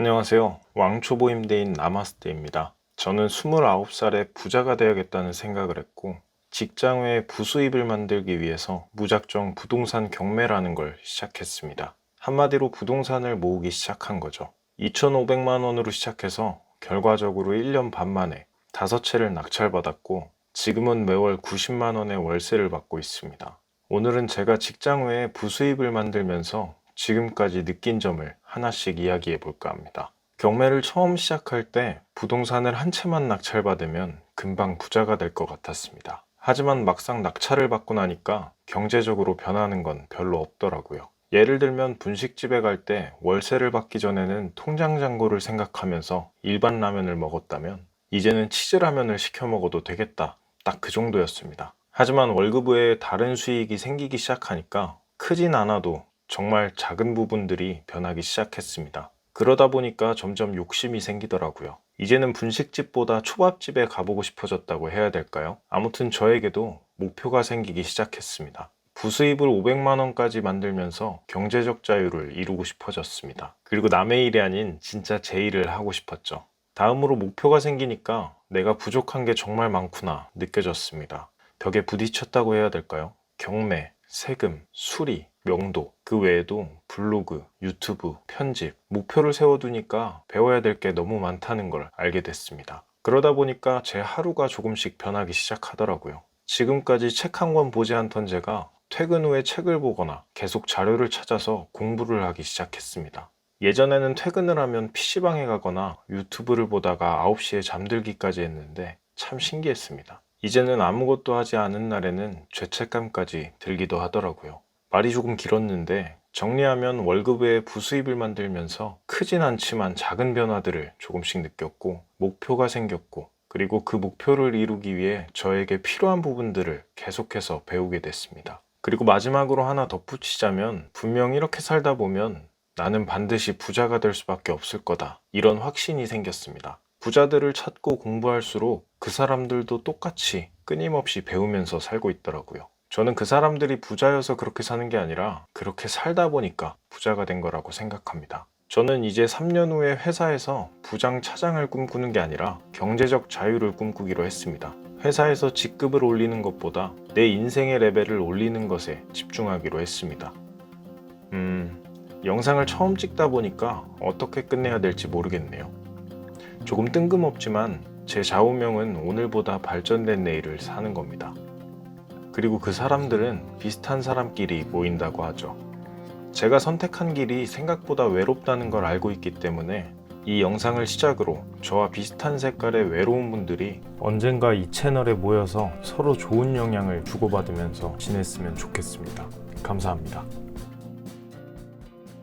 안녕하세요. 왕초보임대인 나마스테입니다. 저는 29살에 부자가 되어야겠다는 생각을 했고, 직장 외에 부수입을 만들기 위해서 무작정 부동산 경매라는 걸 시작했습니다. 한마디로 부동산을 모으기 시작한 거죠. 2,500만 원으로 시작해서 결과적으로 1년 반 만에 5채를 낙찰받았고, 지금은 매월 90만 원의 월세를 받고 있습니다. 오늘은 제가 직장 외에 부수입을 만들면서 지금까지 느낀 점을 하나씩 이야기해 볼까 합니다. 경매를 처음 시작할 때 부동산을 한 채만 낙찰받으면 금방 부자가 될 것 같았습니다. 하지만 막상 낙찰을 받고 나니까 경제적으로 변하는 건 별로 없더라고요. 예를 들면 분식집에 갈 때 월세를 받기 전에는 통장 잔고를 생각하면서 일반 라면을 먹었다면 이제는 치즈 라면을 시켜 먹어도 되겠다. 딱 그 정도였습니다. 하지만 월급 외에 다른 수익이 생기기 시작하니까 크진 않아도 정말 작은 부분들이 변하기 시작했습니다. 그러다 보니까 점점 욕심이 생기더라고요. 이제는 분식집보다 초밥집에 가보고 싶어졌다고 해야 될까요? 아무튼 저에게도 목표가 생기기 시작했습니다. 부수입을 500만 원까지 만들면서 경제적 자유를 이루고 싶어졌습니다. 그리고 남의 일이 아닌 진짜 제 일을 하고 싶었죠. 다음으로 목표가 생기니까 내가 부족한 게 정말 많구나 느껴졌습니다. 벽에 부딪혔다고 해야 될까요? 경매, 세금, 수리, 명도, 그 외에도 블로그, 유튜브, 편집, 목표를 세워두니까 배워야 될 게 너무 많다는 걸 알게 됐습니다. 그러다 보니까 제 하루가 조금씩 변하기 시작하더라고요. 지금까지 책 한 권 보지 않던 제가 퇴근 후에 책을 보거나 계속 자료를 찾아서 공부를 하기 시작했습니다. 예전에는 퇴근을 하면 PC방에 가거나 유튜브를 보다가 9시에 잠들기까지 했는데 참 신기했습니다. 이제는 아무것도 하지 않은 날에는 죄책감까지 들기도 하더라고요. 말이 조금 길었는데 정리하면 월급 외에 부수입을 만들면서 크진 않지만 작은 변화들을 조금씩 느꼈고 목표가 생겼고 그리고 그 목표를 이루기 위해 저에게 필요한 부분들을 계속해서 배우게 됐습니다. 그리고 마지막으로 하나 덧붙이자면 분명 이렇게 살다 보면 나는 반드시 부자가 될 수밖에 없을 거다. 이런 확신이 생겼습니다. 부자들을 찾고 공부할수록 그 사람들도 똑같이 끊임없이 배우면서 살고 있더라고요. 저는 그 사람들이 부자여서 그렇게 사는 게 아니라 그렇게 살다 보니까 부자가 된 거라고 생각합니다. 저는 이제 3년 후에 회사에서 부장 차장을 꿈꾸는 게 아니라 경제적 자유를 꿈꾸기로 했습니다. 회사에서 직급을 올리는 것보다 내 인생의 레벨을 올리는 것에 집중하기로 했습니다. 음, 영상을 처음 찍다 보니까 어떻게 끝내야 될지 모르겠네요. 조금 뜬금없지만 제 좌우명은 오늘보다 발전된 내일을 사는 겁니다. 그리고 그 사람들은 비슷한 사람끼리 모인다고 하죠. 제가 선택한 길이 생각보다 외롭다는 걸 알고 있기 때문에 이 영상을 시작으로 저와 비슷한 색깔의 외로운 분들이 언젠가 이 채널에 모여서 서로 좋은 영향을 주고받으면서 지냈으면 좋겠습니다. 감사합니다.